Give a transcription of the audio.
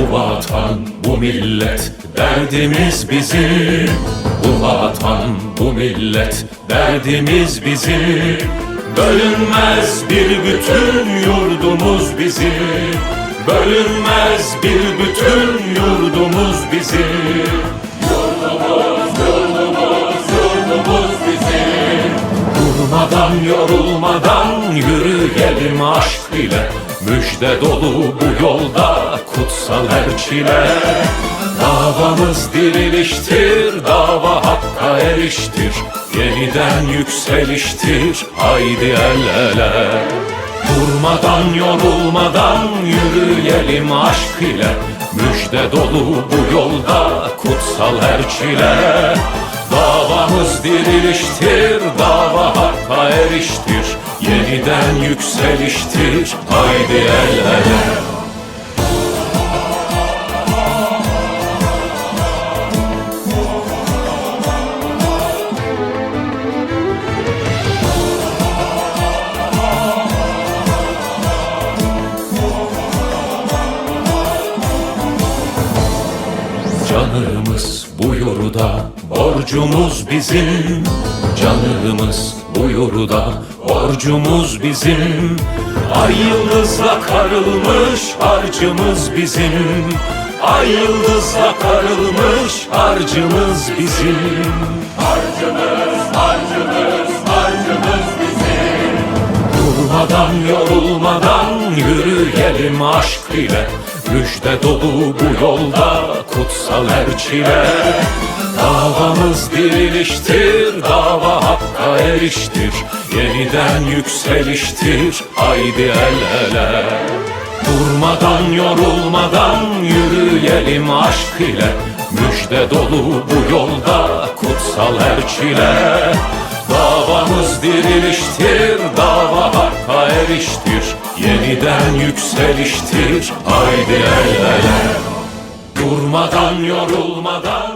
Bu vatan, bu millet, derdimiz bizim. Bu vatan, bu millet, derdimiz bizim. Bölünmez bir bütün yurdumuz bizim. Bölünmez bir bütün yurdumuz bizim. Yurdumuz, yurdumuz, yurdumuz bizim. Durmadan yorulmadan yürüyelim aşk ile Müjde dolu bu yolda kutsal her çile. Davamız diriliştir, dava hakka eriştir. Yeniden yükseliştir, haydi el ele. Durmadan yorulmadan yürüyelim aşk ile. Müjde dolu bu yolda kutsal her çile. Davamız diriliştir, dava hakka eriştir Yeniden yükseliştir, haydi el ele Canımız buyur da borcumuz bizim. Canımız buyur da borcumuz bizim. Ay yıldızla karılmış harcımız bizim. Ay yıldızla karılmış harcımız bizim. Harcımız, harcımız, harcımız bizim. Durmadan yorulmadan yürüyelim aşk ile Müjde dolu bu yolda kutsal her çile. Davamız diriliştir, dava hakka eriştir. Yeniden yükseliştir, haydi el ele. Durmadan yorulmadan yürüyelim aşk ile. Müjde dolu bu yolda kutsal her çile. Davamız diriliştir, dava hakka eriştir Yeniden yükseliştir, haydi el ele. Durmadan yorulmadan